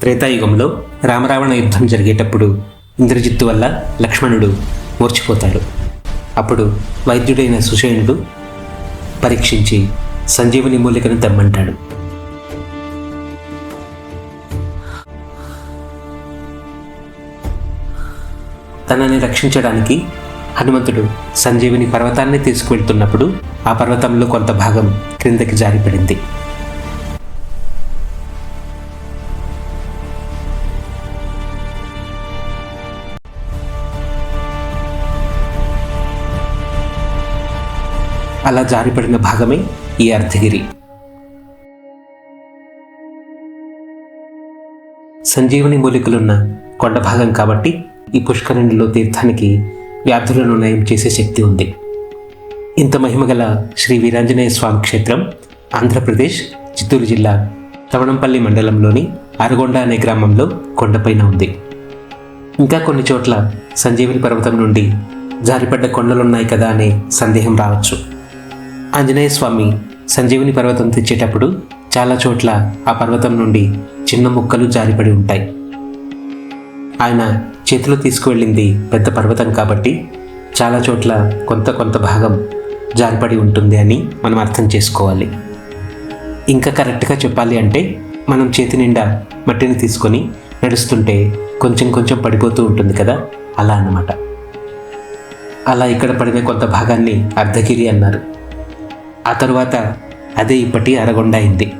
త్రేతాయుగంలో రామరావణ యుద్ధం జరిగేటప్పుడు ఇంద్రజిత్తు వల్ల లక్ష్మణుడు మూర్చిపోతాడు అప్పుడు వైద్యుడైన సుషేణుడు పరీక్షించి సంజీవని మూలికను తెమ్మంటాడు. తనని రక్షించడానికి హనుమంతుడు సంజీవిని పర్వతాన్ని తీసుకువెళ్తున్నప్పుడు ఆ పర్వతంలో కొంత భాగం క్రిందకి జారిపడింది. అలా జారిపడిన భాగమే ఈ అర్ధగిరి. సంజీవని మూలికలున్న కొండ భాగం కాబట్టి ఈ పుష్కరిణిలో తీర్థానికి వ్యాధులను నయం చేసే శక్తి ఉంది. ఇంత మహిమగల శ్రీ వీరాంజనేయ స్వామి క్షేత్రం ఆంధ్రప్రదేశ్ చిత్తూరు జిల్లా తవణంపల్లి మండలంలోని అరగొండ అనే గ్రామంలో కొండపైన ఉంది. ఇంకా కొన్ని చోట్ల సంజీవని పర్వతం నుండి జారిపడ్డ కొండలున్నాయి కదా అనే సందేహం రావచ్చు. ఆంజనేయ స్వామి సంజీవుని పర్వతం తెచ్చేటప్పుడు చాలా చోట్ల ఆ పర్వతం నుండి చిన్న ముక్కలు జారిపడి ఉంటాయి. ఆయన చేతిలో తీసుకువెళ్ళింది పెద్ద పర్వతం కాబట్టి చాలా చోట్ల కొంత కొంత భాగం జారిపడి ఉంటుంది అని మనం అర్థం చేసుకోవాలి. ఇంకా కరెక్ట్గా చెప్పాలి అంటే మనం చేతి నిండా మట్టిని తీసుకొని నడుస్తుంటే కొంచెం కొంచెం పడిపోతూ ఉంటుంది కదా? అలా అన్నమాట. అలా ఇక్కడ పడిన కొంత భాగాన్ని అర్ధగిరి అన్నారు. ఆ తరువాత అదే ఇప్పటి అరగొండ అయింది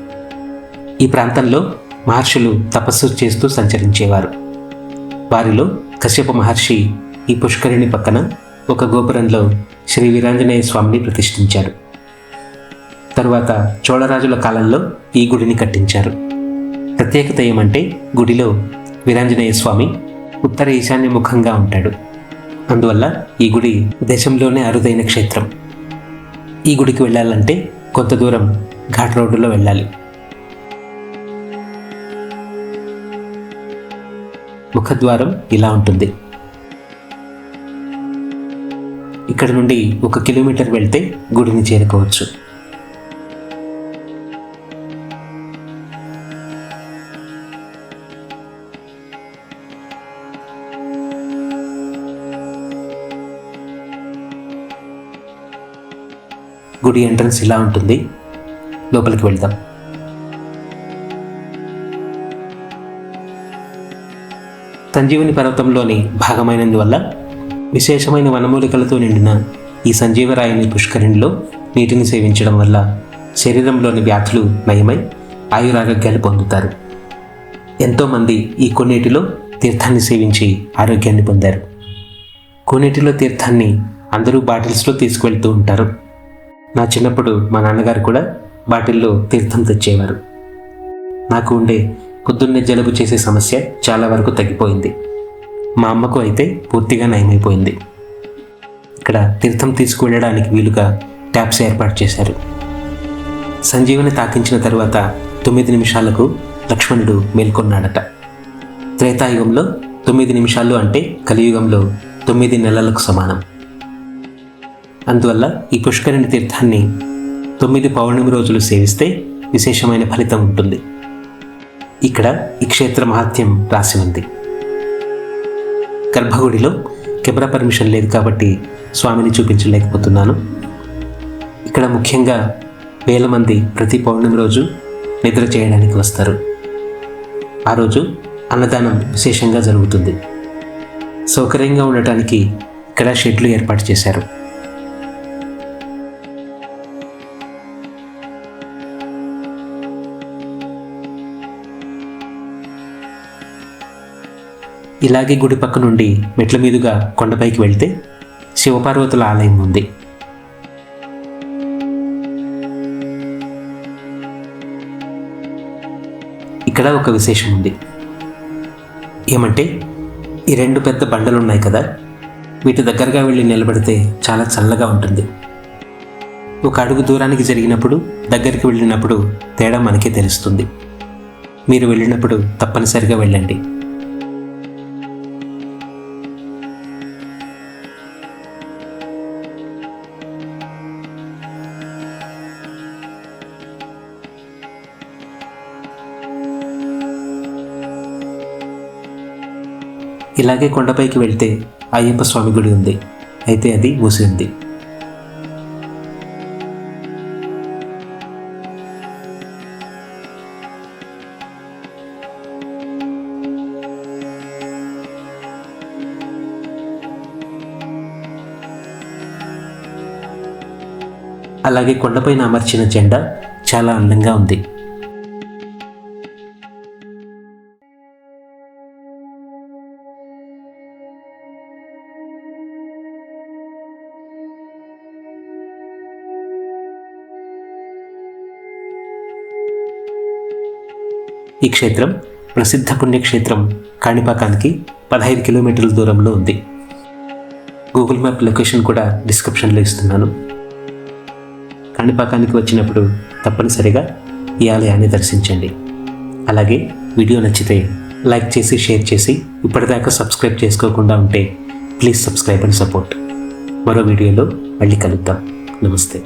ఈ ప్రాంతంలో మహర్షులు తపస్సు చేస్తూ సంచరించేవారు. వారిలో కశ్యప మహర్షి ఈ పుష్కరిణి పక్కన ఒక గోపురంలో శ్రీ వీరాంజనేయ స్వామిని ప్రతిష్ఠించారు. తరువాత చోళరాజుల కాలంలో ఈ గుడిని కట్టించారు. ప్రత్యేకత ఏమంటే గుడిలో వీరాంజనేయ స్వామి ఉత్తర ఈశాన్య ముఖంగా ఉంటాడు. అందువల్ల ఈ గుడి దేశంలోనే అరుదైన క్షేత్రం. ఈ గుడికి వెళ్ళాలంటే కొంత దూరం ఘాట్ రోడ్డులో వెళ్ళాలి. ముఖద్వారం ఇలా ఉంటుంది. ఇక్కడ నుండి ఒక కిలోమీటర్ వెళ్తే గుడిని చేరుకోవచ్చు. గుడి ఎంట్రన్స్ ఇలా ఉంటుంది. లోపలికి వెళ్దాం. సంజీవని పర్వతంలోని భాగమైనందువల్ల విశేషమైన వనమూలికలతో నిండిన ఈ సంజీవరాయని పుష్కరిణిలో నీటిని సేవించడం వల్ల శరీరంలోని వ్యాధులు నయమై ఆయురారోగ్యాలు పొందుతారు. ఎంతోమంది ఈ కొన్నిటిలో తీర్థాన్ని సేవించి ఆరోగ్యాన్ని పొందారు. కొన్నిటిలో తీర్థాన్ని అందరూ బాటిల్స్లో తీసుకువెళ్తూ ఉంటారు. నా చిన్నప్పుడు మా నాన్నగారు కూడా బాటిల్లో తీర్థం తెచ్చేవారు. నాకు ఉండే పొద్దున్నే జలుబు చేసే సమస్య చాలా వరకు తగ్గిపోయింది. మా అమ్మకు అయితే పూర్తిగా నయమైపోయింది. ఇక్కడ తీర్థం తీసుకువెళ్ళడానికి వీలుగా ట్యాప్స్ ఏర్పాటు చేశారు. సంజీవని తాకించిన తర్వాత తొమ్మిది నిమిషాలకు లక్ష్మణుడు మేల్కొన్నాడట. త్రేతాయుగంలో తొమ్మిది నిమిషాలు అంటే కలియుగంలో తొమ్మిది నెలలకు సమానం. అందువల్ల ఈ పుష్కరిణి తీర్థాన్ని తొమ్మిది పౌర్ణమి రోజులు సేవిస్తే విశేషమైన ఫలితం ఉంటుంది. ఇక్కడ ఈ క్షేత్ర మహత్యం రాసి ఉంది. గర్భగుడిలో కెమెరా పర్మిషన్ లేదు కాబట్టి స్వామిని చూపించలేకపోతున్నాను. ఇక్కడ ముఖ్యంగా వేల మంది ప్రతి పౌర్ణమి రోజు నిద్ర చేయడానికి వస్తారు. ఆ రోజు అన్నదానం విశేషంగా జరుగుతుంది. సౌకర్యంగా ఉండటానికి ఇక్కడ షెడ్లు ఏర్పాటు చేశారు. ఇలాగే గుడి పక్క నుండి మెట్ల మీదుగా కొండపైకి వెళ్తే శివపార్వతుల ఆలయం ఉంది. ఇక్కడ ఒక విశేషం ఉంది. ఏమంటే ఈ రెండు పెద్ద బండలు ఉన్నాయి కదా వీటి దగ్గరగా వెళ్ళి నిలబడితే చాలా చల్లగా ఉంటుంది. ఒక అడుగు దూరానికి జరిగినప్పుడు దగ్గరికి వెళ్ళినప్పుడు తేడా మనకే తెలుస్తుంది. మీరు వెళ్ళినప్పుడు తప్పనిసరిగా వెళ్ళండి. ఇలాగే కొండపైకి వెళ్తే అయ్యప్ప స్వామి గుడి ఉంది. అయితే అది మూసి ఉంది. అలాగే కొండపైన అమర్చిన జెండా చాలా అందంగా ఉంది. ఈ క్షేత్రం ప్రసిద్ధ పుణ్యక్షేత్రం కాణిపాకానికి పదహైదు కిలోమీటర్ల దూరంలో ఉంది. గూగుల్ మ్యాప్ లొకేషన్ కూడా డిస్క్రిప్షన్లో ఇస్తున్నాను. కాణిపాకానికి వచ్చినప్పుడు తప్పనిసరిగా ఈ ఆలయాన్ని దర్శించండి. అలాగే వీడియో నచ్చితే లైక్ చేసి షేర్ చేసి ఇప్పటిదాకా సబ్స్క్రైబ్ చేసుకోకుండా ఉంటే ప్లీజ్ సబ్స్క్రైబ్ అండ్ సపోర్ట్. మరో వీడియోలో మళ్ళీ కలుద్దాం. నమస్తే.